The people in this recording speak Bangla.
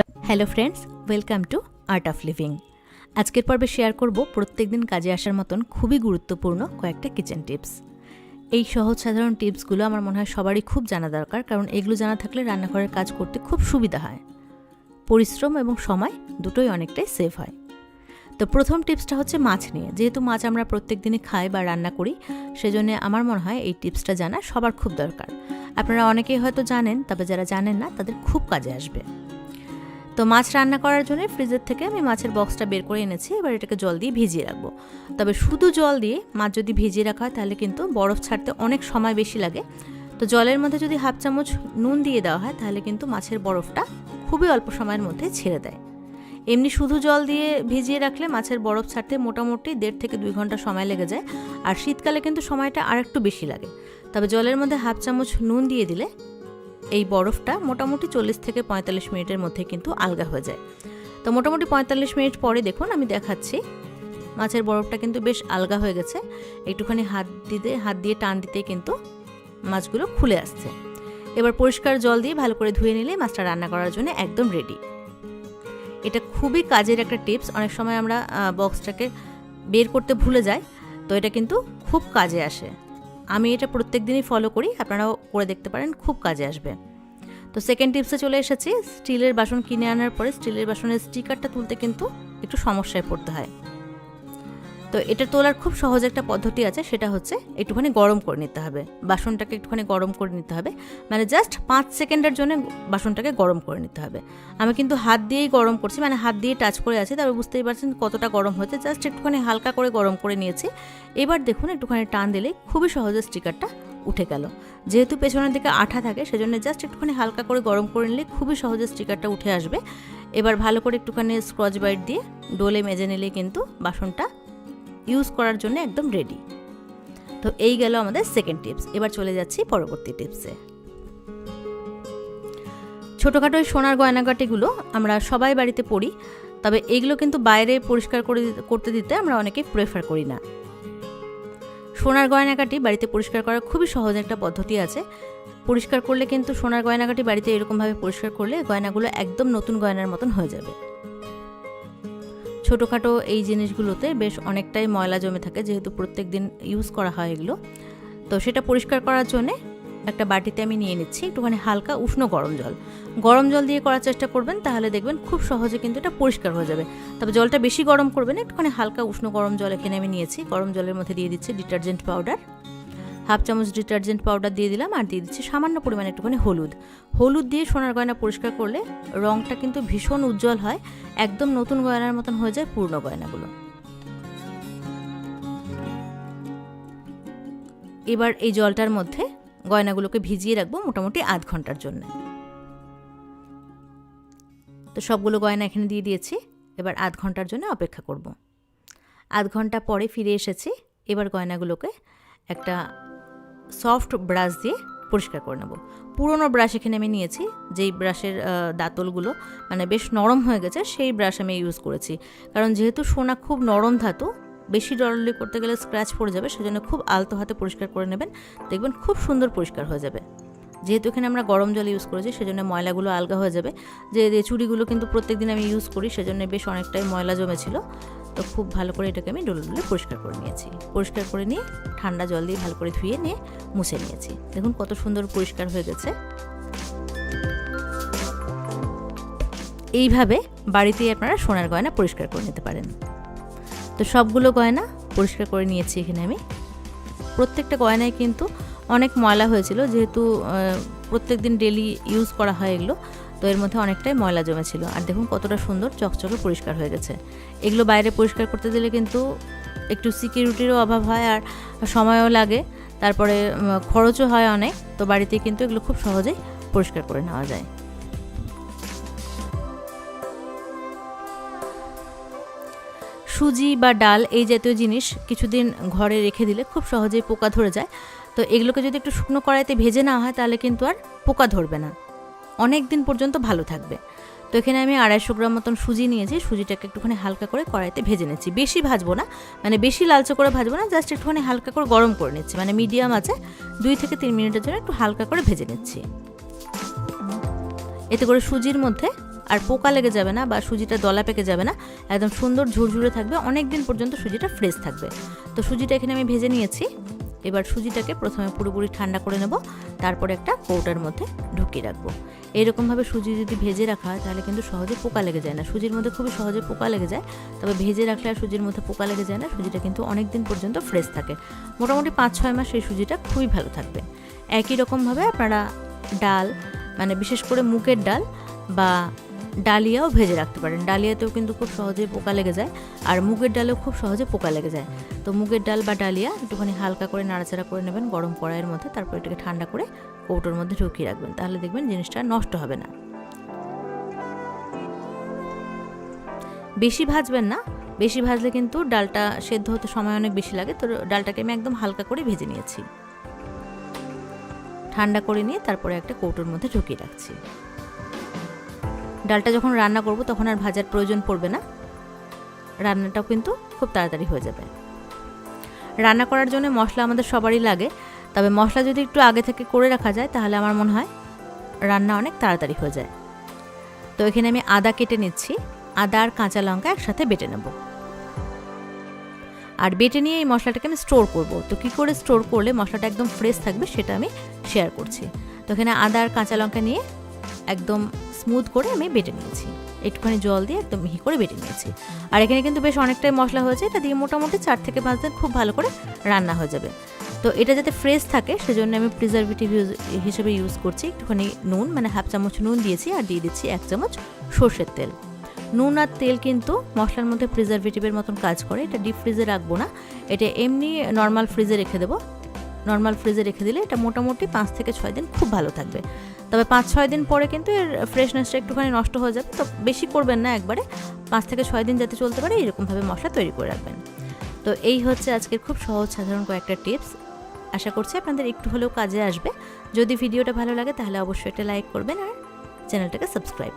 Hello friends welcome to art of living আজকের পর্বে শেয়ার করব প্রত্যেকদিন কাজে আসার মতন খুবই গুরুত্বপূর্ণ কয়েকটা কিচেন টিপস এই সহজ সাধারণ টিপসগুলো আমার মনে হয় সবারই খুব জানা দরকার, কারণ এগুলো জানা থাকলে রান্নাঘরের কাজ করতে খুব সুবিধা হয়। পরিশ্রম এবং সময় দুটোই অনেকটাই সেভ হয়। তো প্রথম টিপসটা হচ্ছে মাছ নিয়ে। যেহেতু মাছ আমরা প্রত্যেক দিনই খাই বা রান্না করি, সেজন্য আমার মনে হয় এই টিপসটা জানা সবার খুব দরকার। আপনারা অনেকেই হয়তো জানেন, তবে যারা জানেন না, তাদের খুব কাজে আসবে। তো মাছ রান্না করার জন্য ফ্রিজের থেকে আমি মাছের বক্সটা বের করে এনেছি, এবার এটাকে জল দিয়ে ভিজিয়ে রাখব। তবে শুধু জল দিয়ে মাছ যদি ভিজিয়ে রাখা হয়, তাহলে কিন্তু বরফ ছাড়তে অনেক সময় বেশি লাগে। তো জলের মধ্যে যদি হাফ চামচ নুন দিয়ে দেওয়া হয়, তাহলে কিন্তু মাছের বরফটা খুবই অল্প সময়ের মধ্যে ছেড়ে দেয়। এমনি শুধু জল দিয়ে ভিজিয়ে রাখলে মাছের বরফ ছাড়তে মোটামুটি দেড় থেকে দুই ঘণ্টা সময় লেগে যায়। আর শীতকালে কিন্তু সময়টা আরেকটু বেশি লাগে। তবে জলের মধ্যে হাফ চামচ নুন দিয়ে দিলে এই বরফটা মোটামুটি চল্লিশ থেকে পঁয়তাল্লিশ মিনিটের মধ্যে কিন্তু আলগা হয়ে যায়। তো মোটামুটি পঁয়তাল্লিশ মিনিট পরে দেখুন, আমি দেখাচ্ছি। মাছের বরফটা কিন্তু বেশ আলগা হয়ে গেছে। একটুখানি হাত দিতে, হাত দিয়ে টান দিতে কিন্তু মাছগুলো খুলে আসছে। এবার পরিষ্কার জল দিয়ে ভালো করে ধুয়ে নিলে মাছটা রান্না করার জন্য একদম রেডি এটা খুবই কাজের একটা টিপস অনেক সময় আমরা বক্সটাকে বের করতে ভুলে যাই, তো এটা কিন্তু খুব কাজে আসে। আমি এটা প্রত্যেক দিনই ফলো করি, আপনারাও করে দেখতে পারেন, খুব কাজে আসবে। তো সেকেন্ড টিপসে চলে এসেছি স্টিলের বাসন কিনে আনার পরে স্টিলের বাসনের স্টিকারটা তুলতে কিন্তু একটু সমস্যায় পড়তে হয়। তো এটা তোলার খুব সহজ একটা পদ্ধতি আছে, সেটা হচ্ছে একটুখানি গরম করে নিতে হবে। বাসনটাকে একটুখানি গরম করে নিতে হবে। মানে জাস্ট পাঁচ সেকেন্ডের জন্য বাসনটাকে গরম করে নিতে হবে। আমি কিন্তু হাত দিয়েই গরম করছি মানে হাত দিয়ে টাচ করে আছি তবে বুঝতেই পারছেন কতটা গরম হয়েছে। জাস্ট একটুখানি হালকা করে গরম করে নিয়েছি। এবার দেখুন একটুখানি টান দিলে খুবই সহজে স্টিকারটা উঠে গেল। যেহেতু পেছনের দিকে আঠা থাকে, সেজন্য জাস্ট একটুখানি হালকা করে গরম করে নিলে খুবই সহজে স্টিকারটা উঠে আসবে। এবার ভালো করে একটুখানি স্ক্রচ বাইট দিয়ে ডোলে মেজে নিলে কিন্তু বাসনটা ইউজ করার জন্য একদম রেডি তো এই গেল আমাদের সেকেন্ড টিপস এবার চলে যাচ্ছি পরবর্তী টিপসে ছোটোখাটো এই সোনার গয়নাগাটিগুলো আমরা সবাই বাড়িতে পড়ি তবে এগুলো কিন্তু বাইরে পরিষ্কার করে করতে দিতে আমরা অনেকে প্রেফার করি না। সোনার গয়নাকাটি বাড়িতে পরিষ্কার করার খুবই সহজ একটা পদ্ধতি আছে। পরিষ্কার করলে কিন্তু সোনার গয়নাকাটি বাড়িতে এরকমভাবে পরিষ্কার করলে গয়নাগুলো একদম নতুন গয়নার মতন হয়ে যাবে। ছোটোখাটো এই জিনিসগুলোতে বেশ অনেকটাই ময়লা জমে থাকে, যেহেতু প্রত্যেক দিন ইউজ করা হয় এগুলো। তো সেটা পরিষ্কার করার জন্যে একটা বাটিতে আমি নিয়ে নিচ্ছি, একটুখানি হালকা উষ্ণ গরম জল। গরম জল দিয়ে করার চেষ্টা করবেন, তাহলে দেখবেন খুব সহজে কিন্তু এটা পরিষ্কার হয়ে যাবে। তবে জলটা বেশি গরম করবেন একটুখানি হালকা উষ্ণ গরম জল এখানে আমি নিয়েছি। গরম জলের মধ্যে দিয়ে দিচ্ছি ডিটারজেন্ট পাউডার। হাফ চামচ ডিটারজেন্ট পাউডার দিয়ে দিলাম আর দিয়ে দিচ্ছি সামান্য পরিমাণে একটুখানি হলুদ। হলুদ দিয়ে সোনার গয়না পরিষ্কার করলে রঙটা কিন্তু ভীষণ উজ্জ্বল হয়, একদম নতুন গয়নার মতন হয়ে যায় পূর্ণ গয়নাগুলো। এবার এই জলটার মধ্যে গয়নাগুলোকে ভিজিয়ে রাখব মোটামুটি আধ ঘণ্টার জন্য। তো সবগুলো গয়না এখানে দিয়ে দিয়েছি, এবার আধ ঘণ্টার জন্য অপেক্ষা করব। আধ ঘণ্টা পরে ফিরে এসেছি, এবার গয়নাগুলোকে একটা সফট ব্রাশ দিয়ে পরিষ্কার করে নেব। পুরনো ব্রাশ এখানে আমি নিয়েছি, যেই ব্রাশের দাঁতলগুলো মানে বেশ নরম হয়ে গেছে, সেই ব্রাশ আমি ইউজ করেছি। কারণ যেহেতু সোনা খুব নরম ধাতু, বেশি ডরলি করতে গেলে স্ক্র্যাচ পড়ে যাবে, সেজন্য খুব আলতো হাতে পরিষ্কার করে নেবেন, দেখবেন খুব সুন্দর পরিষ্কার হয়ে যাবে। যেহেতু এখানে আমরা গরম জল ইউজ করেছি, সেজন্য ময়লাগুলো আলগা হয়ে যাবে। যে চুড়িগুলো কিন্তু প্রত্যেক দিন আমি ইউজ করি, সেজন্য বেশ অনেকটাই ময়লা জমেছিল। তো খুব ভালো করে এটাকে আমি ডলে ডলে পরিষ্কার করে নিয়েছি। পরিষ্কার করে নিয়ে ঠান্ডা জল দিয়ে ভালো করে ধুয়ে নিয়ে মুছে নিয়েছি। দেখুন কত সুন্দর পরিষ্কার হয়ে গেছে। এইভাবে বাড়িতেই আপনারা সোনার গয়না পরিষ্কার করে নিতে পারেন। তো সবগুলো গয়না পরিষ্কার করে নিয়েছি এখানে আমি। প্রত্যেকটা গয়নায় কিন্তু অনেক ময়লা হয়েছিল, যেহেতু প্রত্যেক দিন ডেলি ইউজ করা হয় এগুলো। তো এর মধ্যে অনেকটাই ময়লা জমেছিল। আর দেখুন কতটা সুন্দর চকচকে পরিষ্কার হয়ে গেছে। এগুলো বাইরে পরিষ্কার করতে দিলে কিন্তু একটু সিকিউরিটিরও অভাব হয় আর সময়ও লাগে। তারপরে খরচও হয় অনেক। তো বাড়িতে কিন্তু এগুলো খুব সহজেই পরিষ্কার করে নেওয়া যায়। সুজি বা ডাল এই জাতীয় জিনিস কিছুদিন ঘরে রেখে দিলে খুব সহজেই পোকা ধরে যায়। তো এগুলোকে যদি একটু শুকনো কড়াইতে ভেজে নেওয়া হয় তাহলে কিন্তু আর পোকা ধরবে না। অনেক দিন পর্যন্ত ভালো থাকবে। তো এখানে আমি আড়াইশো গ্রাম মতন সুজি নিয়েছি, সুজিটাকে একটুখানি হালকা করে কড়াইতে ভেজে নিচ্ছি। বেশি ভাজবো না মানে বেশি লালচে করে ভাজবো না, জাস্ট একটুখানি হালকা করে গরম করে নিচ্ছি। মানে মিডিয়াম আছে, দুই থেকে তিন মিনিটের জন্য একটু হালকা করে ভেজে নিচ্ছি। এতে করে সুজির মধ্যে আর পোকা লেগে যাবে না বা সুজিটা দলা পেকে যাবে না, একদম সুন্দর ঝুরঝুরে থাকবে অনেক দিন পর্যন্ত সুজিটা ফ্রেশ থাকবে। তো সুজিটা এখানে আমি ভেজে নিয়েছি। এবার সুজিটাকে প্রথমে পুরোপুরি ঠান্ডা করে নেব, তারপরে একটা কৌটার মধ্যে ঢুকিয়ে রাখব। এইরকমভাবে সুজি যদি ভেজে রাখা হয়, তাহলে কিন্তু সহজে পোকা লেগে যায় না। সুজির মধ্যে খুবই সহজে পোকা লেগে যায়, তবে ভেজে রাখলে আর সুজির মধ্যে পোকা লেগে যায় না, সুজিটা কিন্তু অনেক দিন পর্যন্ত ফ্রেশ থাকে। মোটামুটি পাঁচ ছয় মাস এই সুজিটা খুবই ভালো থাকবে। একই রকমভাবে আপনারা ডাল মানে বিশেষ করে মুগের ডাল বা ডালিয়াও ভেজে রাখতে পারেন। ডালিয়াতেও কিন্তু খুব সহজে পোকা লেগে যায়। আর মুগের ডালেও খুব সহজে পোকা লেগে যায়। তো মুগের ডাল বা ডালিয়া একটুখানি হালকা করে নাড়াচাড়া করে নেবেন গরম কড়াইয়ের মধ্যে। তারপর এটাকে ঠান্ডা করে কৌটোর মধ্যে ঢুকিয়ে রাখবেন। তাহলে দেখবেন জিনিসটা নষ্ট হবে না। বেশি ভাজবেন না। বেশি ভাজলে কিন্তু ডালটা সেদ্ধ হতে সময় অনেক বেশি লাগে। তো ডালটাকে আমি একদম হালকা করে ভেজে নিয়েছি। ঠান্ডা করে নিয়ে তারপরে একটা কৌটোর মধ্যে ঢুকিয়ে রাখছি। ডালটা যখন রান্না করব, তখন আর ভাজার প্রয়োজন পড়বে না। রান্নাটাও কিন্তু খুব তাড়াতাড়ি হয়ে যাবে। রান্না করার জন্য মশলা আমাদের সবারই লাগে। তবে মশলা যদি একটু আগে থেকে করে রাখা যায়, তাহলে আমার মনে হয় রান্না অনেক তাড়াতাড়ি হয়ে যায়। তো এখানে আমি আদা কেটে নিচ্ছি। আদা আর কাঁচা লঙ্কা একসাথে বেটে নেব। আর বেটে নিয়ে এই মশলাটাকে আমি স্টোর করব। তো কী করে স্টোর করলে মশলাটা একদম ফ্রেশ থাকবে, সেটা আমি শেয়ার করছি। তো এখানে আদা আর কাঁচা লঙ্কা নিয়ে একদম স্মুথ করে আমি বেটে নিয়েছি। একটুখানি জল দিয়ে একদম মিহি করে বেটে নিয়েছি। আর এখানে কিন্তু বেশ অনেকটাই মশলা হয়েছে, এটা দিয়ে মোটামুটি চার থেকে পাঁচ দিন খুব ভালো করে রান্না হয়ে যাবে। তো এটা যাতে ফ্রেশ থাকে, সেজন্য আমি প্রিজারভেটিভ হিসেবে ইউজ করছি। একটুখানি নুন মানে হাফ চামচ নুন দিয়েছি আর দিয়ে দিচ্ছি এক চামচ সর্ষের তেল। নুন আর তেল কিন্তু মশলার মধ্যে প্রিজারভেটিভের মতন কাজ করে, এটা ডিপ ফ্রিজে রাখব না। এটা এমনি নর্মাল ফ্রিজে রেখে দেবো। নর্মাল ফ্রিজে রেখে দিলে এটা মোটামুটি পাঁচ থেকে ছয় দিন খুব ভালো থাকবে। তবে পাঁচ, ছয় দিন পরে কিন্তু এর ফ্রেশনেসটা একটুখানি নষ্ট হয়ে যাবে। তো বেশি করবেন না একবারে। পাঁচ থেকে ছয় দিন যাতে চলতে পারে, এরকমভাবে মশলা তৈরি করে রাখবেন। তো এই হচ্ছে আজকের খুব সহজ, সাধারণ কয়েকটা টিপস আশা করছি আপনাদের একটু হলেও কাজে আসবে। যদি ভিডিওটা ভালো লাগে, তাহলে অবশ্যই একটা লাইক করবেন আর চ্যানেলটাকে সাবস্ক্রাইব